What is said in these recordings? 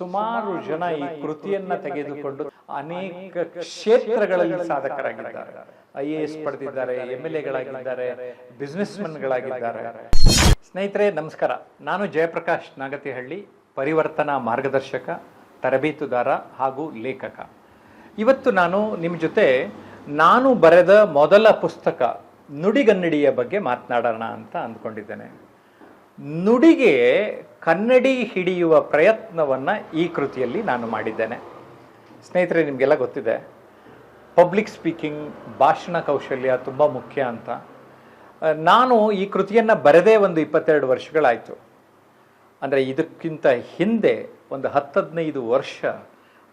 ಸುಮಾರು ಜನ ಈ ಕೃತಿಯನ್ನ ತೆಗೆದುಕೊಂಡು ಅನೇಕ ಕ್ಷೇತ್ರಗಳಲ್ಲಿ ಸಾಧಕರಾಗಿದ್ದಾರೆ. ಐ ಎ ಎಸ್ ಪಡೆದಿದ್ದಾರೆ ಎಂ ಎಲ್ ಎಗಳಾಗಿದ್ದಾರೆ ಬಿಸ್ನೆಸ್ ಗಳಾಗಿದ್ದಾರೆ ಸ್ನೇಹಿತರೆ ನಮಸ್ಕಾರ. ನಾನು ಜಯಪ್ರಕಾಶ್ ನಾಗತಿಹಳ್ಳಿ ಪರಿವರ್ತನಾ ಮಾರ್ಗದರ್ಶಕ ತರಬೇತುದಾರ ಹಾಗೂ ಲೇಖಕ. ಇವತ್ತು ನಾನು ನಿಮ್ಮ ಜೊತೆ ನಾನು ಬರೆದ ಮೊದಲ ಪುಸ್ತಕ ನುಡಿಗನ್ನಡಿಯ ಬಗ್ಗೆ ಮಾತನಾಡೋಣ ಅಂತ ಅಂದ್ಕೊಂಡಿದ್ದೇನೆ. ನುಡಿಗೆ ಕನ್ನಡಿ ಹಿಡಿಯುವ ಪ್ರಯತ್ನವನ್ನು ಈ ಕೃತಿಯಲ್ಲಿ ನಾನು ಮಾಡಿದ್ದೇನೆ. ಸ್ನೇಹಿತರೆ, ನಿಮಗೆಲ್ಲ ಗೊತ್ತಿದೆ ಪಬ್ಲಿಕ್ ಸ್ಪೀಕಿಂಗ್ ಭಾಷಣ ಕೌಶಲ್ಯ ತುಂಬ ಮುಖ್ಯ ಅಂತ. ನಾನು ಈ ಕೃತಿಯನ್ನು ಬರೆದೇ ಒಂದು ಇಪ್ಪತ್ತೆರಡು ವರ್ಷಗಳಾಯಿತು. ಅಂದರೆ ಇದಕ್ಕಿಂತ ಹಿಂದೆ ಒಂದು ಹತ್ತದನೈದು ವರ್ಷ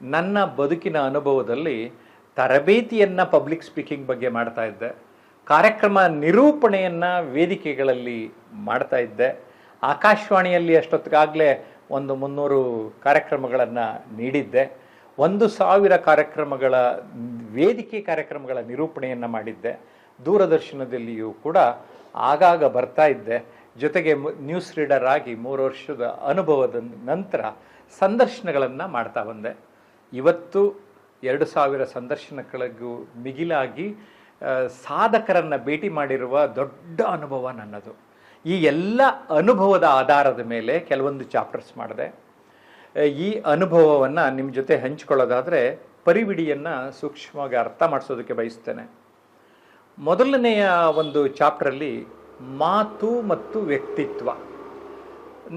ನನ್ನ ಬದುಕಿನ ಅನುಭವದಲ್ಲಿ ತರಬೇತಿಯನ್ನು ಪಬ್ಲಿಕ್ ಸ್ಪೀಕಿಂಗ್ ಬಗ್ಗೆ ಮಾಡ್ತಾ ಇದ್ದೆ. ಕಾರ್ಯಕ್ರಮ ನಿರೂಪಣೆಯನ್ನು ವೇದಿಕೆಗಳಲ್ಲಿ ಮಾಡ್ತಾ ಇದ್ದೆ. ಆಕಾಶವಾಣಿಯಲ್ಲಿ ಅಷ್ಟೊತ್ತಿಗಾಗಲೇ ಒಂದು ಮುನ್ನೂರು ಕಾರ್ಯಕ್ರಮಗಳನ್ನು ನೀಡಿದ್ದೆ. ಒಂದು ಸಾವಿರ ಕಾರ್ಯಕ್ರಮಗಳ ವೇದಿಕೆ ಕಾರ್ಯಕ್ರಮಗಳ ನಿರೂಪಣೆಯನ್ನು ಮಾಡಿದ್ದೆ. ದೂರದರ್ಶನದಲ್ಲಿಯೂ ಕೂಡ ಆಗಾಗ ಬರ್ತಾ ಇದ್ದೆ. ಜೊತೆಗೆ ನ್ಯೂಸ್ ರೀಡರ್ ಆಗಿ ಮೂರು ವರ್ಷದ ಅನುಭವದ ನಂತರ ಸಂದರ್ಶನಗಳನ್ನು ಮಾಡ್ತಾ ಬಂದೆ. ಇವತ್ತು ಎರಡು ಸಾವಿರ ಸಂದರ್ಶನಗಳಿಗೂ ಮಿಗಿಲಾಗಿ ಸಾಧಕರನ್ನು ಭೇಟಿ ಮಾಡಿರುವ ದೊಡ್ಡ ಅನುಭವ ನನ್ನದು. ಈ ಎಲ್ಲ ಅನುಭವದ ಆಧಾರದ ಮೇಲೆ ಕೆಲವೊಂದು ಚಾಪ್ಟರ್ಸ್ ಮಾಡಿದೆ. ಈ ಅನುಭವವನ್ನು ನಿಮ್ಮ ಜೊತೆ ಹಂಚ್ಕೊಳ್ಳೋದಾದರೆ ಪರಿವಿಡಿಯನ್ನು ಸೂಕ್ಷ್ಮವಾಗಿ ಅರ್ಥ ಮಾಡಿಸೋದಕ್ಕೆ ಬಯಸ್ತೇನೆ. ಮೊದಲನೆಯ ಒಂದು ಚಾಪ್ಟ್ರಲ್ಲಿ ಮಾತು ಮತ್ತು ವ್ಯಕ್ತಿತ್ವ.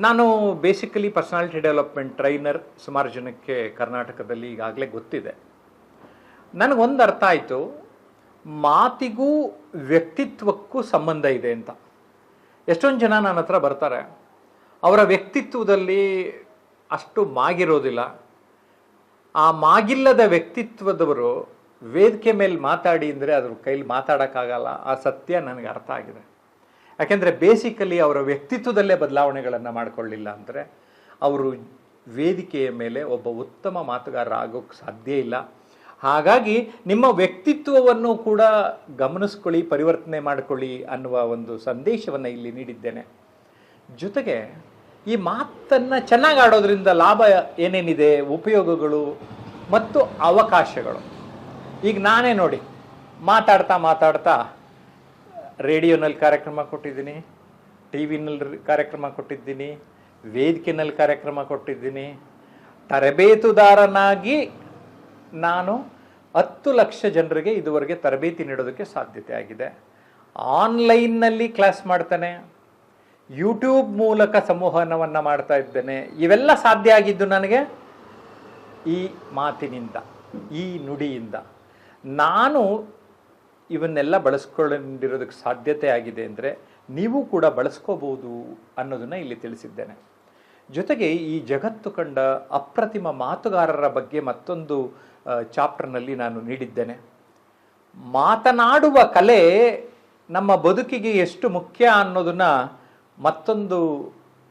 ನಾನು ಬೇಸಿಕಲಿ ಪರ್ಸನಾಲಿಟಿ ಡೆವಲಪ್ಮೆಂಟ್ ಟ್ರೈನರ್ ಸುಮಾರು ಜನಕ್ಕೆ ಕರ್ನಾಟಕದಲ್ಲಿ ಈಗಾಗಲೇ ಗೊತ್ತಿದೆ. ನನಗೊಂದು ಅರ್ಥ ಆಯಿತು, ಮಾತಿಗೂ ವ್ಯಕ್ತಿತ್ವಕ್ಕೂ ಸಂಬಂಧ ಇದೆ ಅಂತ. ಎಷ್ಟೊಂದು ಜನ ನನ್ನ ಹತ್ರ ಬರ್ತಾರೆ. ಅವರ ವ್ಯಕ್ತಿತ್ವದಲ್ಲಿ ಅಷ್ಟು ಮಾಗಿರೋದಿಲ್ಲ. ಆ ಮಾಗಿಲ್ಲದ ವ್ಯಕ್ತಿತ್ವದವರು ವೇದಿಕೆ ಮೇಲೆ ಮಾತಾಡಿ ಅಂದರೆ ಅದ್ರ ಕೈಲಿ ಮಾತಾಡೋಕ್ಕಾಗಲ್ಲ. ಆ ಸತ್ಯ ನನಗೆ ಅರ್ಥ ಆಗಿದೆ. ಯಾಕೆಂದರೆ ಬೇಸಿಕಲಿ ಅವರ ವ್ಯಕ್ತಿತ್ವದಲ್ಲೇ ಬದಲಾವಣೆಗಳನ್ನು ಮಾಡಿಕೊಳ್ಳಿಲ್ಲ ಅಂದರೆ ಅವರು ವೇದಿಕೆಯ ಮೇಲೆ ಒಬ್ಬ ಉತ್ತಮ ಮಾತುಗಾರ ಆಗೋಕ್ಕೆ ಸಾಧ್ಯ ಇಲ್ಲ. ಹಾಗಾಗಿ ನಿಮ್ಮ ವ್ಯಕ್ತಿತ್ವವನ್ನು ಕೂಡ ಗಮನಿಸ್ಕೊಳ್ಳಿ, ಪರಿವರ್ತನೆ ಮಾಡಿಕೊಳ್ಳಿ ಅನ್ನುವ ಒಂದು ಸಂದೇಶವನ್ನು ಇಲ್ಲಿ ನೀಡಿದ್ದೇನೆ. ಜೊತೆಗೆ ಈ ಮಾತನ್ನು ಚೆನ್ನಾಗಿ ಆಡೋದ್ರಿಂದ ಲಾಭ ಏನೇನಿದೆ, ಉಪಯೋಗಗಳು ಮತ್ತು ಅವಕಾಶಗಳು. ಈಗ ನಾನೇ ನೋಡಿ, ಮಾತಾಡ್ತಾ ಮಾತಾಡ್ತಾ ರೇಡಿಯೋನಲ್ಲಿ ಕಾರ್ಯಕ್ರಮ ಕೊಟ್ಟಿದ್ದೀನಿ ಟಿ ವಿನಲ್ಲಿ ಕಾರ್ಯಕ್ರಮ ಕೊಟ್ಟಿದ್ದೀನಿ, ವೇದಿಕೆನಲ್ಲಿ ಕಾರ್ಯಕ್ರಮ ಕೊಟ್ಟಿದ್ದೀನಿ, ತರಬೇತುದಾರನಾಗಿ ನಾನು ಹತ್ತು ಲಕ್ಷ ಜನರಿಗೆ ಇದುವರೆಗೆ ತರಬೇತಿ ನೀಡೋದಕ್ಕೆ ಸಾಧ್ಯತೆ ಆಗಿದೆ. ಆನ್ಲೈನ್ನಲ್ಲಿ ಕ್ಲಾಸ್ ಮಾಡ್ತಾನೆ. ಯೂಟ್ಯೂಬ್ ಮೂಲಕ ಸಂವಹನವನ್ನು ಮಾಡ್ತಾ ಇದ್ದೇನೆ. ಇವೆಲ್ಲ ಸಾಧ್ಯ ಆಗಿದ್ದು ನನಗೆ? ಈ ಮಾತಿನಿಂದ, ಈ ನುಡಿಯಿಂದ. ನಾನು ಇವನ್ನೆಲ್ಲ ಬಳಸ್ಕೊಂಡಿರೋದಕ್ಕೆ ಸಾಧ್ಯತೆ ಆಗಿದೆ ಅಂದರೆ ನೀವು ಕೂಡ ಬಳಸ್ಕೋಬಹುದು ಅನ್ನೋದನ್ನು ಇಲ್ಲಿ ತಿಳಿಸಿದ್ದೇನೆ. ಜೊತೆಗೆ ಈ ಜಗತ್ತು ಕಂಡ ಅಪ್ರತಿಮ ಮಾತುಗಾರರ ಬಗ್ಗೆ ಮತ್ತೊಂದು ಚಾಪ್ಟರ್ನಲ್ಲಿ ನಾನು ನೀಡಿದ್ದೇನೆ. ಮಾತನಾಡುವ ಕಲೆ ನಮ್ಮ ಬದುಕಿಗೆ ಎಷ್ಟು ಮುಖ್ಯ ಅನ್ನೋದನ್ನು ಮತ್ತೊಂದು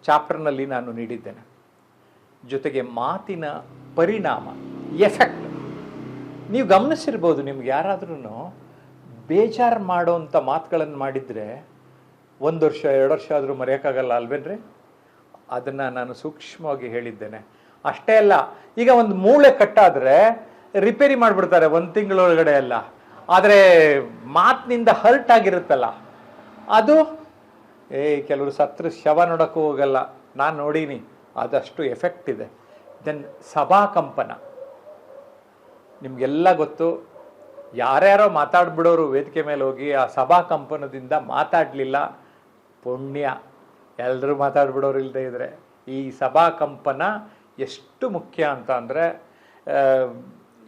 ಚಾಪ್ಟರ್ನಲ್ಲಿ ನಾನು ನೀಡಿದ್ದೇನೆ. ಜೊತೆಗೆ ಮಾತಿನ ಪರಿಣಾಮ, ಎಫೆಕ್ಟ್. ನೀವು ಗಮನಿಸಿರ್ಬೋದು ನಿಮ್ಗೆ ಯಾರಾದ್ರೂ ಬೇಜಾರು ಮಾಡೋವಂಥ ಮಾತುಗಳನ್ನು ಮಾಡಿದರೆ ಒಂದು ವರ್ಷ, ಎರಡು ವರ್ಷ ಆದರೂ ಮರೆಯೋಕ್ಕಾಗಲ್ಲ ಅಲ್ವೇನ್ರಿ? ಅದನ್ನು ನಾನು ಸೂಕ್ಷ್ಮವಾಗಿ ಹೇಳಿದ್ದೇನೆ. ಅಷ್ಟೇ ಅಲ್ಲ, ಈಗ ಒಂದು ಮೂಳೆ ಕಟ್ಟಾದರೆ ರಿಪೇರಿ ಮಾಡಿಬಿಡ್ತಾರೆ ಒಂದು ತಿಂಗಳೊಳಗಡೆ ಎಲ್ಲ ಆದರೆ ಮಾತಿನಿಂದ ಹರ್ಟ್ ಆಗಿರುತ್ತಲ್ಲ. ಅದು, ಏ, ಕೆಲವರು ಸತ್ರ ಶವ ನೋಡೋಕ್ಕೂ ಹೋಗಲ್ಲ. ನಾನು ನೋಡೀನಿ. ಅದಷ್ಟು ಎಫೆಕ್ಟ್ ಇದೆ. ದೆನ್ ಸಭಾಕಂಪನ ನಿಮಗೆಲ್ಲ ಗೊತ್ತು, ಯಾರ್ಯಾರೋ ಮಾತಾಡ್ಬಿಡೋರು ವೇದಿಕೆ ಮೇಲೆ ಹೋಗಿ ಆ ಸಭಾ ಕಂಪನದಿಂದ ಮಾತಾಡಲಿಲ್ಲ. ಪುಣ್ಯ. ಎಲ್ಲರೂ ಮಾತಾಡ್ಬಿಡೋರು ಇಲ್ಲದೆ ಇದ್ರೆ. ಈ ಸಭಾ ಕಂಪನ ಎಷ್ಟು ಮುಖ್ಯ ಅಂತ ಅಂದರೆ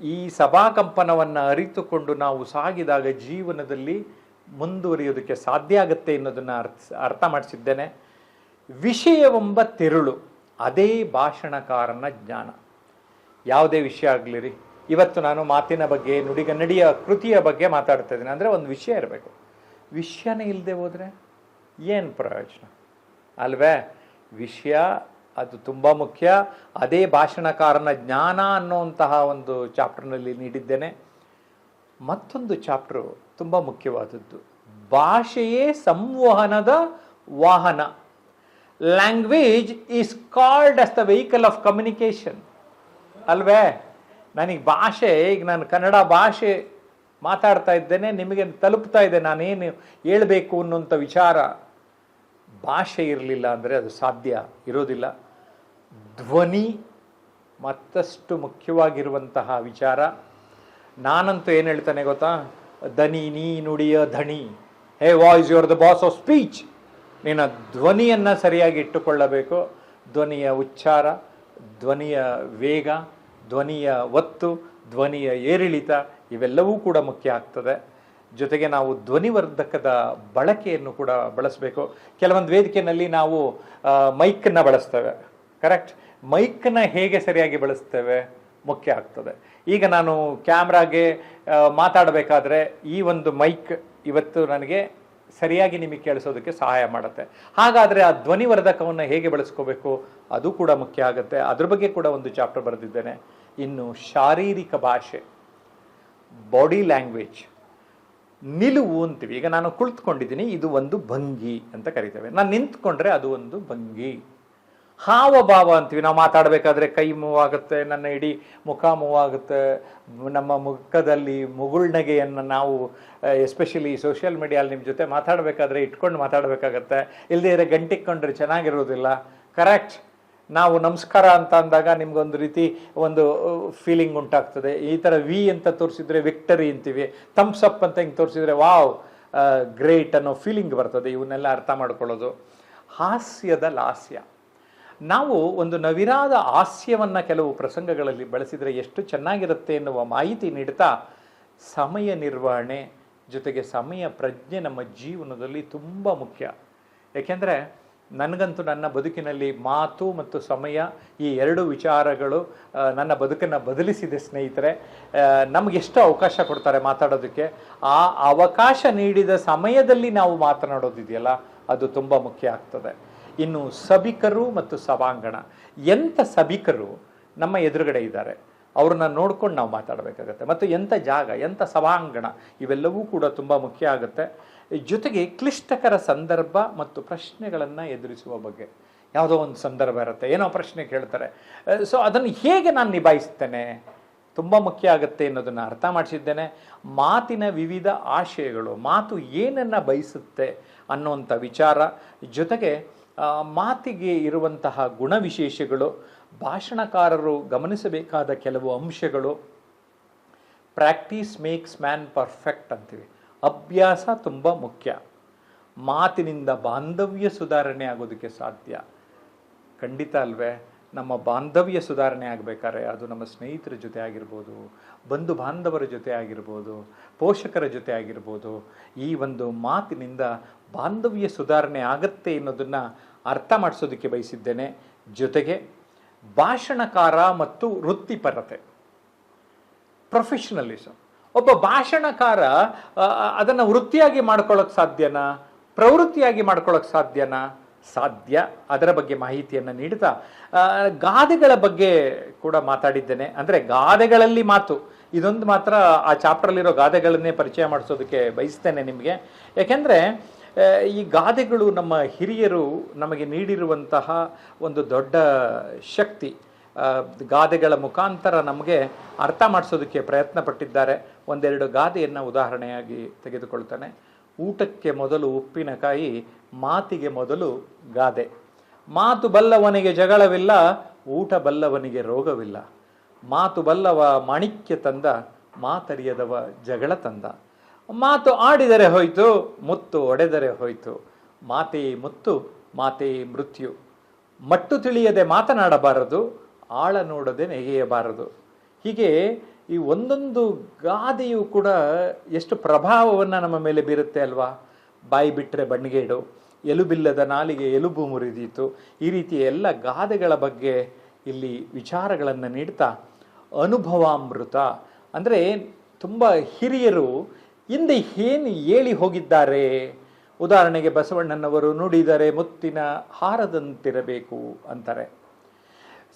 ಈ ಸಭಾಕಂಪನವನ್ನು ಅರಿತುಕೊಂಡು ನಾವು ಸಾಗಿದಾಗ ಜೀವನದಲ್ಲಿ ಮುಂದುವರಿಯೋದಕ್ಕೆ ಸಾಧ್ಯ ಆಗುತ್ತೆ ಅನ್ನೋದನ್ನು ಅರ್ಥ ಅರ್ಥ ಮಾಡಿಸಿದ್ದೇನೆ. ವಿಷಯವೆಂಬ ತಿರುಳು, ಅದೇ ಭಾಷಣಕಾರನ ಜ್ಞಾನ. ಯಾವುದೇ ವಿಷಯ ಆಗಲಿರಿ. ಇವತ್ತು ನಾನು ಮಾತಿನ ಬಗ್ಗೆ ನುಡಿಗನ್ನಡಿಯ ಕೃತಿಯ ಬಗ್ಗೆ ಮಾತಾಡ್ತಾ ಇದ್ದೀನಿ. ಅಂದರೆ ಒಂದು ವಿಷಯ ಇರಬೇಕು. ವಿಷಯನೇ ಇಲ್ಲದೆ ಹೋದರೆ ಏನು ಪ್ರಯೋಜನ? ಅಲ್ವೇ? ವಿಷಯ ಅದು ತುಂಬ ಮುಖ್ಯ. ಅದೇ ಭಾಷಣಕಾರನ ಜ್ಞಾನ ಅನ್ನುವಂತಹ ಒಂದು ಚಾಪ್ಟರ್ನಲ್ಲಿ ನೀಡಿದ್ದೇನೆ. ಮತ್ತೊಂದು ಚಾಪ್ಟ್ರು ತುಂಬ ಮುಖ್ಯವಾದದ್ದು. ಭಾಷೆಯೇ ಸಂವಹನದ ವಾಹನ. Language is called as the vehicle of communication ಅಲ್ವೇ? ನನಗೆ ಭಾಷೆ, ಈಗ ನಾನು ಕನ್ನಡ ಭಾಷೆ ಮಾತಾಡ್ತಾ ಇದ್ದೇನೆ, ನಿಮಗೆ ತಲುಪ್ತಾ ಇದೆ, ನಾನೇನು ಹೇಳಬೇಕು ಅನ್ನುವಂಥ ವಿಚಾರ ಭಾಷೆ ಇರಲಿಲ್ಲ ಅಂದರೆ ಅದು ಸಾಧ್ಯ ಇರೋದಿಲ್ಲ. ಧ್ವನಿ ಮತ್ತಷ್ಟು ಮುಖ್ಯವಾಗಿರುವಂತಹ ವಿಚಾರ. ನಾನಂತೂ ಏನು ಹೇಳ್ತಾನೆ ಗೊತ್ತಾ? ದನಿ ನೀ ನುಡಿಯ ಧಣಿ. Hey voice you're the boss of speech. ನಿನ್ನ ಧ್ವನಿಯನ್ನು ಸರಿಯಾಗಿ ಇಟ್ಟುಕೊಳ್ಳಬೇಕು. ಧ್ವನಿಯ ಉಚ್ಚಾರ, ಧ್ವನಿಯ ವೇಗ, ಧ್ವನಿಯ ಒತ್ತು, ಧ್ವನಿಯ ಏರಿಳಿತ ಇವೆಲ್ಲವೂ ಕೂಡ ಮುಖ್ಯ ಆಗ್ತದೆ. ಜೊತೆಗೆ ನಾವು ಧ್ವನಿವರ್ಧಕದ ಬಳಕೆಯನ್ನು ಕೂಡ ಬಳಸಬೇಕು. ಕೆಲವೊಂದು ವೇದಿಕೆಯಲ್ಲಿ ನಾವು ಮೈಕನ್ನು ಬಳಸ್ತೇವೆ. ಕರೆಕ್ಟ್ ಮೈಕ್ನ ಹೇಗೆ ಸರಿಯಾಗಿ ಬಳಸ್ತೇವೆ? ಮುಖ್ಯ ಆಗ್ತದೆ. ಈಗ ನಾನು ಕ್ಯಾಮ್ರಾಗೆ ಮಾತಾಡಬೇಕಾದ್ರೆ ಈ ಒಂದು ಮೈಕ್ ಇವತ್ತು ನನಗೆ ಸರಿಯಾಗಿ ನಿಮಗೆ ಕೇಳಿಸೋದಕ್ಕೆ ಸಹಾಯ ಮಾಡುತ್ತೆ. ಹಾಗಾದರೆ ಆ ಧ್ವನಿವರ್ಧಕವನ್ನು ಹೇಗೆ ಬಳಸ್ಕೋಬೇಕು? ಅದು ಕೂಡ ಮುಖ್ಯ ಆಗುತ್ತೆ. ಅದ್ರ ಬಗ್ಗೆ ಕೂಡ ಒಂದು ಚಾಪ್ಟರ್ ಬರೆದಿದ್ದೇನೆ. ಇನ್ನು ಶಾರೀರಿಕ ಭಾಷೆ ಬಾಡಿ ಲ್ಯಾಂಗ್ವೇಜ್ ನಿಲುವು ಅಂತೀವಿ. ಈಗ ನಾನು ಕುಳಿತುಕೊಂಡಿದ್ದೀನಿ, ಇದು ಒಂದು ಭಂಗಿ ಅಂತ ಕರಿತೇವೆ. ನಾನು ನಿಂತ್ಕೊಂಡ್ರೆ ಅದು ಒಂದು ಭಂಗಿ. ಹಾವಭಾವ ಅಂತೀವಿ. ನಾವು ಮಾತಾಡಬೇಕಾದ್ರೆ ಕೈ ಮೂವಾಗುತ್ತೆ, ನನ್ನ ಇಡೀ ಮುಖ ಮೂವಾಗುತ್ತೆ. ನಮ್ಮ ಮುಖದಲ್ಲಿ ಮುಗುಳ್ನಗೆಯನ್ನು ನಾವು ಎಸ್ಪೆಷಲಿ ಸೋಷಿಯಲ್ ಮೀಡಿಯಲ್ಲಿ ನಿಮ್ಮ ಜೊತೆ ಮಾತಾಡಬೇಕಾದ್ರೆ ಇಟ್ಕೊಂಡು ಮಾತಾಡಬೇಕಾಗತ್ತೆ. ಇಲ್ಲದೇ ಇರೋ ಗಂಟಿಕ್ಕೊಂಡ್ರೆ ಚೆನ್ನಾಗಿರೋದಿಲ್ಲ. ಕರೆಕ್ಟ್ ನಾವು ನಮಸ್ಕಾರ ಅಂತ ಅಂದಾಗ ನಿಮ್ಗೊಂದು ರೀತಿ ಒಂದು ಫೀಲಿಂಗ್ ಉಂಟಾಗ್ತದೆ. ಈ ಥರ ವಿ ಅಂತ ತೋರಿಸಿದ್ರೆ ವಿಕ್ಟರಿ ಅಂತೀವಿ. ಥಮ್ಸ್ ಅಪ್ ಅಂತ ಹಿಂಗೆ ತೋರಿಸಿದ್ರೆ, ವಾವ್ ಗ್ರೇಟ್ ಅನ್ನೋ ಫೀಲಿಂಗ್ ಬರ್ತದೆ. ಇವನ್ನೆಲ್ಲ ಅರ್ಥ ಮಾಡ್ಕೊಳ್ಳೋದು. ಹಾಸ್ಯದ ಲಾಸ್ಯ. ನಾವು ಒಂದು ನವಿರಾದ ಹಾಸ್ಯವನ್ನು ಕೆಲವು ಪ್ರಸಂಗಗಳಲ್ಲಿ ಬಳಸಿದರೆ ಎಷ್ಟು ಚೆನ್ನಾಗಿರುತ್ತೆ ಎನ್ನುವ ಮಾಹಿತಿ ನೀಡ್ತಾ ಸಮಯ ನಿರ್ವಹಣೆ ಜೊತೆಗೆ ಸಮಯ ಪ್ರಜ್ಞೆ ನಮ್ಮ ಜೀವನದಲ್ಲಿ ತುಂಬ ಮುಖ್ಯ. ಏಕೆಂದರೆ ನನಗಂತೂ ನನ್ನ ಬದುಕಿನಲ್ಲಿ ಮಾತು ಮತ್ತು ಸಮಯ ಈ ಎರಡು ವಿಚಾರಗಳು ನನ್ನ ಬದುಕನ್ನು ಬದಲಿಸಿದೆ ಸ್ನೇಹಿತರೆ. ನಮಗೆಷ್ಟು ಅವಕಾಶ ಕೊಡ್ತಾರೆ ಮಾತಾಡೋದಕ್ಕೆ. ಆ ಅವಕಾಶ ನೀಡಿದ ಸಮಯದಲ್ಲಿ ನಾವು ಮಾತನಾಡೋದಿದೆಯಲ್ಲ, ಅದು ತುಂಬ ಮುಖ್ಯ ಆಗ್ತದೆ. ಇನ್ನು ಸಭಿಕರು ಮತ್ತು ಸಭಾಂಗಣ. ಎಂಥ ಸಭಿಕರು ನಮ್ಮ ಎದುರುಗಡೆ ಇದ್ದಾರೆ. ಅವ್ರನ್ನ ನೋಡ್ಕೊಂಡು ನಾವು ಮಾತಾಡಬೇಕಾಗತ್ತೆ. ಮತ್ತು ಎಂಥ ಜಾಗ, ಎಂಥ ಸಭಾಂಗಣ, ಇವೆಲ್ಲವೂ ಕೂಡ ತುಂಬ ಮುಖ್ಯ ಆಗುತ್ತೆ. ಜೊತೆಗೆ ಕ್ಲಿಷ್ಟಕರ ಸಂದರ್ಭ ಮತ್ತು ಪ್ರಶ್ನೆಗಳನ್ನು ಎದುರಿಸುವ ಬಗ್ಗೆ. ಯಾವುದೋ ಒಂದು ಸಂದರ್ಭ ಇರುತ್ತೆ. ಏನೋ ಪ್ರಶ್ನೆ ಕೇಳ್ತಾರೆ. ಸೊ ಅದನ್ನು ಹೇಗೆ ನಾನು ನಿಭಾಯಿಸ್ತೇನೆ? ತುಂಬ ಮುಖ್ಯ ಆಗುತ್ತೆ ಅನ್ನೋದನ್ನು ಅರ್ಥ ಮಾಡಿಸಿದ್ದೇನೆ. ಮಾತಿನ ವಿವಿಧ ಆಶಯಗಳು, ಮಾತು ಏನನ್ನು ಬಯಸುತ್ತೆ ಅನ್ನೋವಂಥ ವಿಚಾರ. ಜೊತೆಗೆ ಮಾತಿಗೆ ಇರುವಂತಹ ಗುಣವಿಶೇಷಗಳು, ಭಾಷಣಕಾರರು ಗಮನಿಸಬೇಕಾದ ಕೆಲವು ಅಂಶಗಳು ಪ್ರಾಕ್ಟೀಸ್ ಮೇಕ್ಸ್ ಮ್ಯಾನ್ ಪರ್ಫೆಕ್ಟ್ ಅಂತೀವಿ. ಅಭ್ಯಾಸ ತುಂಬ ಮುಖ್ಯ. ಮಾತಿನಿಂದ ಬಾಂಧವ್ಯ ಸುಧಾರಣೆ ಆಗೋದಕ್ಕೆ ಸಾಧ್ಯ. ಖಂಡಿತ ಅಲ್ವೇ, ನಮ್ಮ ಬಾಂಧವ್ಯ ಸುಧಾರಣೆ ಆಗಬೇಕಾದ್ರೆ ಅದು ನಮ್ಮ ಸ್ನೇಹಿತರ ಜೊತೆ ಆಗಿರ್ಬೋದು, ಬಂಧು ಬಾಂಧವರ ಜೊತೆ ಆಗಿರ್ಬೋದು, ಪೋಷಕರ ಜೊತೆ ಆಗಿರ್ಬೋದು, ಈ ಒಂದು ಮಾತಿನಿಂದ ಬಾಂಧವ್ಯ ಸುಧಾರಣೆ ಆಗತ್ತೆ ಅನ್ನೋದನ್ನು ಅರ್ಥ ಮಾಡಿಸೋದಕ್ಕೆ ಬಯಸಿದ್ದೇನೆ. ಜೊತೆಗೆ ಭಾಷಣಕಾರ ಮತ್ತು ವೃತ್ತಿಪರತೆ ಪ್ರೊಫೆಷನಲಿಸಮ್ ಒಬ್ಬ ಭಾಷಣಕಾರ ಅದನ್ನು ವೃತ್ತಿಯಾಗಿ ಮಾಡ್ಕೊಳ್ಳೋಕ್ಕೆ ಸಾಧ್ಯನಾ? ಪ್ರವೃತ್ತಿಯಾಗಿ ಮಾಡ್ಕೊಳ್ಳೋಕ್ಕೆ ಸಾಧ್ಯನಾ? ಸಾಧ್ಯ. ಅದರ ಬಗ್ಗೆ ಮಾಹಿತಿಯನ್ನು ನೀಡ್ತಾ ಗಾದೆಗಳ ಬಗ್ಗೆ ಕೂಡ ಮಾತಾಡಿದ್ದೇನೆ. ಅಂದರೆ ಗಾದೆಗಳಲ್ಲಿ ಮಾತು. ಇದೊಂದು ಮಾತ್ರ ಆ ಚಾಪ್ಟ್ರಲ್ಲಿರೋ ಗಾದೆಗಳನ್ನೇ ಪರಿಚಯ ಮಾಡಿಸೋದಕ್ಕೆ ಬಯಸ್ತೇನೆ ನಿಮಗೆ. ಯಾಕೆಂದರೆ ಈ ಗಾದೆಗಳು ನಮ್ಮ ಹಿರಿಯರು ನಮಗೆ ನೀಡಿರುವಂತಹ ಒಂದು ದೊಡ್ಡ ಶಕ್ತಿ. ಗಾದೆಗಳ ಮುಖಾಂತರ ನಮಗೆ ಅರ್ಥ ಮಾಡಿಸೋದಕ್ಕೆ ಪ್ರಯತ್ನ ಪಟ್ಟಿದ್ದಾರೆ ಒಂದೆರಡು ಗಾದೆಯನ್ನು ಉದಾಹರಣೆಯಾಗಿ ತೆಗೆದುಕೊಳ್ತಾನೆ. ಊಟಕ್ಕೆ ಮೊದಲು ಉಪ್ಪಿನಕಾಯಿ, ಮಾತಿಗೆ ಮೊದಲು ಗಾದೆ. ಮಾತು ಬಲ್ಲವನಿಗೆ ಜಗಳವಿಲ್ಲ, ಊಟ ಬಲ್ಲವನಿಗೆ ರೋಗವಿಲ್ಲ. ಮಾತು ಬಲ್ಲವ ಮಾಣಿಕ್ಯ ತಂದ, ಮಾತರಿಯದವ ಜಗಳ ತಂದ. ಮಾತು ಆಡಿದರೆ ಹೋಯ್ತು, ಮುತ್ತು ಒಡೆದರೆ ಹೋಯ್ತು. ಮಾತೇ ಮುತ್ತು, ಮಾತೇ ಮೃತ್ಯು. ಮಟ್ಟು ತಿಳಿಯದೆ ಮಾತನಾಡಬಾರದು, ಆಳ ನೋಡದೆ ನೆಗೆಯಬಾರದು. ಹೀಗೆ ಈ ಒಂದೊಂದು ಗಾದೆಯು ಕೂಡ ಎಷ್ಟು ಪ್ರಭಾವವನ್ನು ನಮ್ಮ ಮೇಲೆ ಬೀರುತ್ತೆ ಅಲ್ವಾ? ಬಾಯಿ ಬಿಟ್ಟರೆ ಬಣ್ಣಗೇಡು ಎಲುಬಿಲ್ಲದ ನಾಲಿಗೆ ಎಲುಬು ಮುರಿದೀತು. ಈ ರೀತಿಯ ಎಲ್ಲ ಗಾದೆಗಳ ಬಗ್ಗೆ ಇಲ್ಲಿ ವಿಚಾರಗಳನ್ನು ನೀಡ್ತಾ, ಅನುಭವಾಮೃತ. ಅಂದರೆ ತುಂಬ ಹಿರಿಯರು ಹಿಂದೆ ಏನು ಹೇಳಿ ಹೋಗಿದ್ದಾರೆ? ಉದಾಹರಣೆಗೆ ಬಸವಣ್ಣನವರು ನುಡಿದರೆ ಮುತ್ತಿನ ಹಾರದಂತಿರಬೇಕು ಅಂತಾರೆ.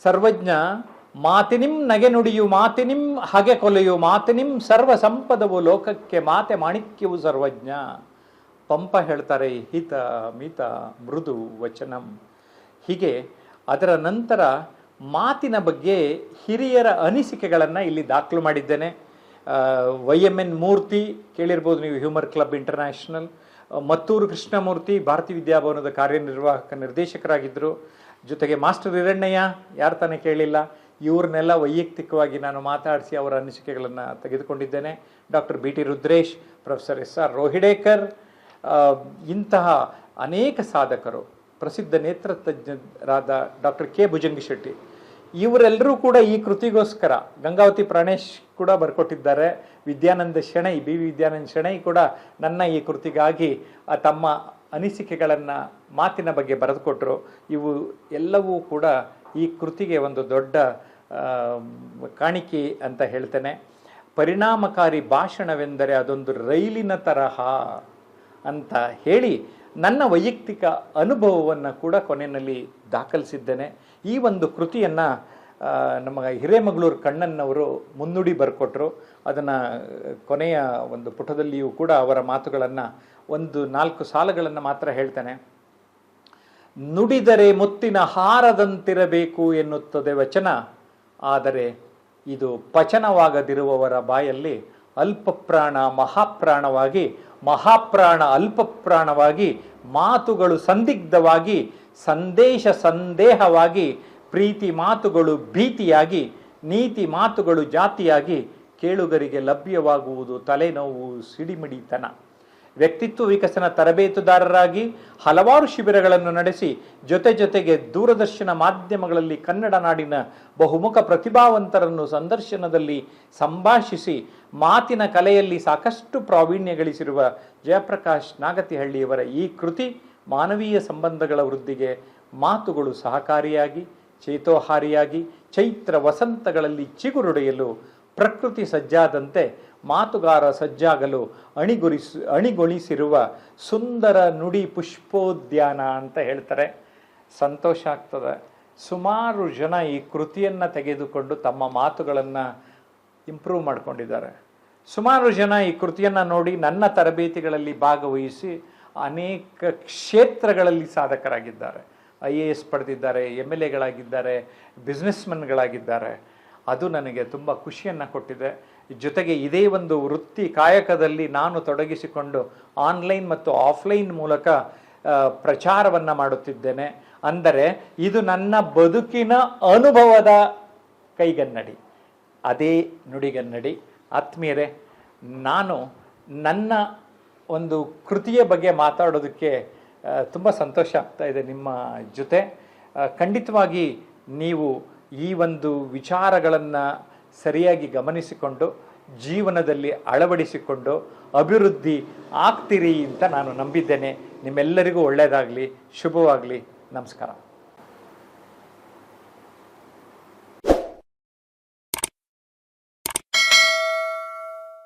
ಸರ್ವಜ್ಞ, ಮಾತಿನಿಂ ನಗೆ ನುಡಿಯು, ಮಾತಿನಿಂ ಹಗೆ ಕೊಲೆಯು, ಮಾತಿನಿಂ ಸರ್ವ ಸಂಪದವು ಲೋಕಕ್ಕೆ ಮಾತೆ ಮಾಣಿಕ್ಯವು ಸರ್ವಜ್ಞ. ಪಂಪ ಹೇಳ್ತಾರೆ, ಹಿತ ಮಿತ ಮೃದು ವಚನಂ. ಹೀಗೆ ಅದರ ನಂತರ ಮಾತಿನ ಬಗ್ಗೆ ಹಿರಿಯರ ಅನಿಸಿಕೆಗಳನ್ನು ಇಲ್ಲಿ ದಾಖಲು ಮಾಡಿದ್ದೇನೆ. ವೈ ಎಂ ಎನ್ ಮೂರ್ತಿ ಕೇಳಿರ್ಬೋದು ನೀವು humour club international. Mattur Krishnamurthy Bharati ವಿದ್ಯಾಭವನದ ಕಾರ್ಯನಿರ್ವಾಹಕ ನಿರ್ದೇಶಕರಾಗಿದ್ದರು ಜೊತೆಗೆ ಮಾಸ್ಟರ್ ಹಿರಣ್ಣಯ್ಯ, ಯಾರು ತಾನೇ ಕೇಳಿಲ್ಲ, ಇವ್ರನ್ನೆಲ್ಲ ವೈಯಕ್ತಿಕವಾಗಿ ನಾನು ಮಾತಾಡಿಸಿ ಅವರ ಅನಿಸಿಕೆಗಳನ್ನು ತೆಗೆದುಕೊಂಡಿದ್ದೇನೆ. Doctor B T Rudresh, professor S R Rohidekar ಇಂತಹ ಅನೇಕ ಸಾಧಕರು, ಪ್ರಸಿದ್ಧ ನೇತ್ರ ತಜ್ಞರಾದ ಡಾಕ್ಟರ್ ಕೆ ಭುಜಂಗಿ ಶೆಟ್ಟಿ ಇವರೆಲ್ಲರೂ ಕೂಡ ಈ ಕೃತಿಗೋಸ್ಕರ ಗಂಗಾವತಿ ಪ್ರಾಣೇಶ್ ಕೂಡ ಬರ್ಕೊಟ್ಟಿದ್ದಾರೆ. ವಿದ್ಯಾನಂದ ಶೆಣೈ, ಬಿ. ವಿ. ವಿದ್ಯಾನಂದ ಶೆಣೈ ಕೂಡ ನನ್ನ ಈ ಕೃತಿಗಾಗಿ ತಮ್ಮ ಅನಿಸಿಕೆಗಳನ್ನು ಮಾತಿನ ಬಗ್ಗೆ ಬರೆದುಕೊಟ್ರು. ಇವು ಎಲ್ಲವೂ ಕೂಡ ಈ ಕೃತಿಗೆ ಒಂದು ದೊಡ್ಡ ಕಾಣಿಕೆ ಅಂತ ಹೇಳ್ತೇನೆ. ಪರಿಣಾಮಕಾರಿ ಭಾಷಣವೆಂದರೆ ಅದೊಂದು ರೈಲಿನ ತರಹ ಅಂತ ಹೇಳಿ ನನ್ನ ವೈಯಕ್ತಿಕ ಅನುಭವವನ್ನು ಕೂಡ ಕೊನೆಯಲ್ಲಿ ದಾಖಲಿಸಿದ್ದೇನೆ. ಈ ಒಂದು ಕೃತಿಯನ್ನು ನಮ್ಮ ಹಿರೇಮಗಳೂರು ಕಣ್ಣನ್ನವರು ಮುನ್ನುಡಿ ಬರ್ಕೊಟ್ರು. ಅದನ್ನು, ಕೊನೆಯ ಒಂದು ಪುಟದಲ್ಲಿಯೂ ಕೂಡ ಅವರ ಮಾತುಗಳನ್ನು ಒಂದು ನಾಲ್ಕು ಸಾಲುಗಳನ್ನು ಮಾತ್ರ ಹೇಳ್ತಾನೆ. ನುಡಿದರೆ ಮುತ್ತಿನ ಹಾರದಂತಿರಬೇಕು ಎನ್ನುತ್ತದೆ ವಚನ. ಆದರೆ ಇದು ಪಚನವಾಗದಿರುವವರ ಬಾಯಲ್ಲಿ ಅಲ್ಪಪ್ರಾಣ, ಮಹಾಪ್ರಾಣವಾಗಿ, ಮಹಾಪ್ರಾಣ, ಅಲ್ಪಪ್ರಾಣವಾಗಿ ಮಾತುಗಳು ಸಂದಿಗ್ಧವಾಗಿ, ಸಂದೇಶ ಸಂದೇಹವಾಗಿ ಪ್ರೀತಿ ಮಾತುಗಳು ಭೀತಿಯಾಗಿ, ನೀತಿ ಮಾತುಗಳು ಜಾತಿಯಾಗಿ ಕೇಳುಗರಿಗೆ ಲಭ್ಯವಾಗುವುದು ತಲೆನೋವು, ಸಿಡಿಮಿಡಿತನ. ವ್ಯಕ್ತಿತ್ವ ವಿಕಸನ ತರಬೇತುದಾರರಾಗಿ ಹಲವಾರು ಶಿಬಿರಗಳನ್ನು ನಡೆಸಿ, ಜೊತೆ ಜೊತೆಗೆ ದೂರದರ್ಶನ ಮಾಧ್ಯಮಗಳಲ್ಲಿ ಕನ್ನಡ ನಾಡಿನ ಬಹುಮುಖ ಪ್ರತಿಭಾವಂತರನ್ನು ಸಂದರ್ಶನದಲ್ಲಿ ಸಂಭಾಷಿಸಿ, ಮಾತಿನ ಕಲೆಯಲ್ಲಿ ಸಾಕಷ್ಟು ಪ್ರಾವೀಣ್ಯ ಗಳಿಸಿರುವ ಜಯಪ್ರಕಾಶ್ ನಾಗತಿಹಳ್ಳಿಯವರ ಈ ಕೃತಿ ಮಾನವೀಯ ಸಂಬಂಧಗಳ ವೃದ್ಧಿಗೆ ಮಾತುಗಳು ಸಹಕಾರಿಯಾಗಿ ಚೇತೋಹಾರಿಯಾಗಿ ಚೈತ್ರ ವಸಂತಗಳಲ್ಲಿ ಚಿಗುರುಡೆಯಲು ಪ್ರಕೃತಿ ಸಜ್ಜಾದಂತೆ ಮಾತುಗಾರ ಸಜ್ಜಾಗಲು ಅಣಿಗೊಳಿಸಿ ಅಣಿಗೊಳಿಸಿರುವ ಸುಂದರ ನುಡಿ ಪುಷ್ಪೋದ್ಯಾನ ಅಂತ ಹೇಳ್ತಾರೆ. ಸಂತೋಷ ಆಗ್ತದೆ. ಸುಮಾರು ಜನ ಈ ಕೃತಿಯನ್ನು ತೆಗೆದುಕೊಂಡು ತಮ್ಮ ಮಾತುಗಳನ್ನು ಇಂಪ್ರೂವ್ ಮಾಡಿಕೊಂಡಿದ್ದಾರೆ. ಸುಮಾರು ಜನ ಈ ಕೃತಿಯನ್ನು ನೋಡಿ ನನ್ನ ತರಬೇತಿಗಳಲ್ಲಿ ಭಾಗವಹಿಸಿ ಅನೇಕ ಕ್ಷೇತ್ರಗಳಲ್ಲಿ ಸಾಧಕರಾಗಿದ್ದಾರೆ. ಐ ಎ ಎಸ್ ಪಡೆದಿದ್ದಾರೆ ಎಂ ಎಲ್ ಎಗಳಾಗಿದ್ದಾರೆ, ಬಿಸ್ನೆಸ್ಮನ್ಗಳಾಗಿದ್ದಾರೆ. ಅದು ನನಗೆ ತುಂಬ ಖುಷಿಯನ್ನು ಕೊಟ್ಟಿದೆ. ಜೊತೆಗೆ ಇದೇ ಒಂದು ವೃತ್ತಿ ಕಾಯಕದಲ್ಲಿ ನಾನು ತೊಡಗಿಸಿಕೊಂಡು ಆನ್ಲೈನ್ ಮತ್ತು ಆಫ್ಲೈನ್ ಮೂಲಕ ಪ್ರಚಾರವನ್ನು ಮಾಡುತ್ತಿದ್ದೇನೆ. ಅಂದರೆ ಇದು ನನ್ನ ಬದುಕಿನ ಅನುಭವದ ಕೈಗನ್ನಡಿ. ಅದೇ ನುಡಿಗನ್ನಡಿ. ಆತ್ಮೀಯರೇ, ನಾನು ನನ್ನ ಒಂದು ಕೃತಿಯ ಬಗ್ಗೆ ಮಾತಾಡೋದಕ್ಕೆ ತುಂಬ ಸಂತೋಷ ಆಗ್ತಾ ಇದೆ ನಿಮ್ಮ ಜೊತೆ. ಖಂಡಿತವಾಗಿ ನೀವು ಈ ಒಂದು ವಿಚಾರಗಳನ್ನು ಸರಿಯಾಗಿ ಗಮನಿಸಿಕೊಂಡು, ಜೀವನದಲ್ಲಿ ಅಳವಡಿಸಿಕೊಂಡು, ಅಭಿವೃದ್ಧಿ ಆಗ್ತೀರಿ ಅಂತ ನಾನು ನಂಬಿದ್ದೇನೆ. ನಿಮ್ಮೆಲ್ಲರಿಗೂ ಒಳ್ಳೆಯದಾಗಲಿ ಶುಭವಾಗಲಿ. ನಮಸ್ಕಾರ.